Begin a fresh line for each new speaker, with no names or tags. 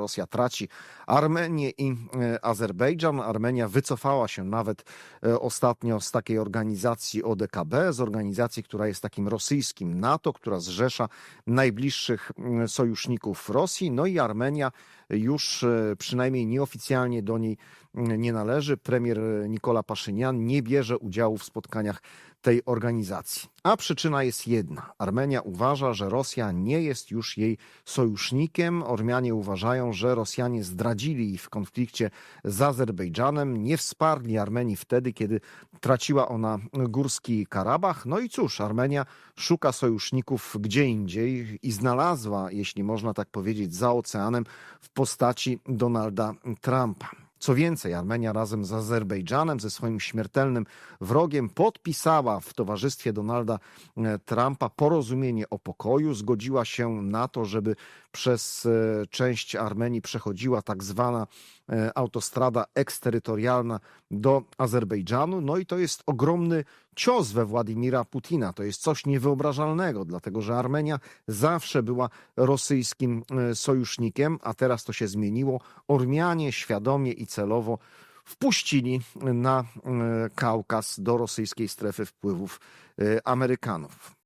Rosja traci Armenię i e, Azerbejdżan. Armenia wycofała się nawet e, ostatnio z takiej organizacji ODKB, z organizacji, która jest takim rosyjskim NATO, która zrzesza najbliższych mm, sojuszników Rosji. No i Armenia już e, przynajmniej nieoficjalnie do niej mm, nie należy. Premier Nikola Paszynian nie bierze udziału w spotkaniach tej organizacji. A przyczyna jest jedna. Armenia uważa, że Rosja nie jest już jej sojusznikiem. Ormianie uważają, że Rosjanie zdradzili ich w konflikcie z Azerbejdżanem, nie wsparli Armenii wtedy, kiedy traciła ona górski Karabach. No i cóż, Armenia szuka sojuszników gdzie indziej i znalazła, jeśli można tak powiedzieć, za oceanem w postaci Donalda Trumpa. Co więcej, Armenia razem z Azerbejdżanem, ze swoim śmiertelnym wrogiem, podpisała w towarzystwie Donalda e, Trumpa porozumienie o pokoju. Zgodziła się na to, żeby przez e, część Armenii przechodziła tak zwana e, autostrada eksterytorialna do Azerbejdżanu. No i to jest ogromny cios we Władimira Putina. To jest coś niewyobrażalnego, dlatego że Armenia zawsze była rosyjskim e, sojusznikiem, a teraz to się zmieniło. Ormianie świadomie i celowo wpuścili na e, Kaukaz do rosyjskiej strefy wpływów e, Amerykanów.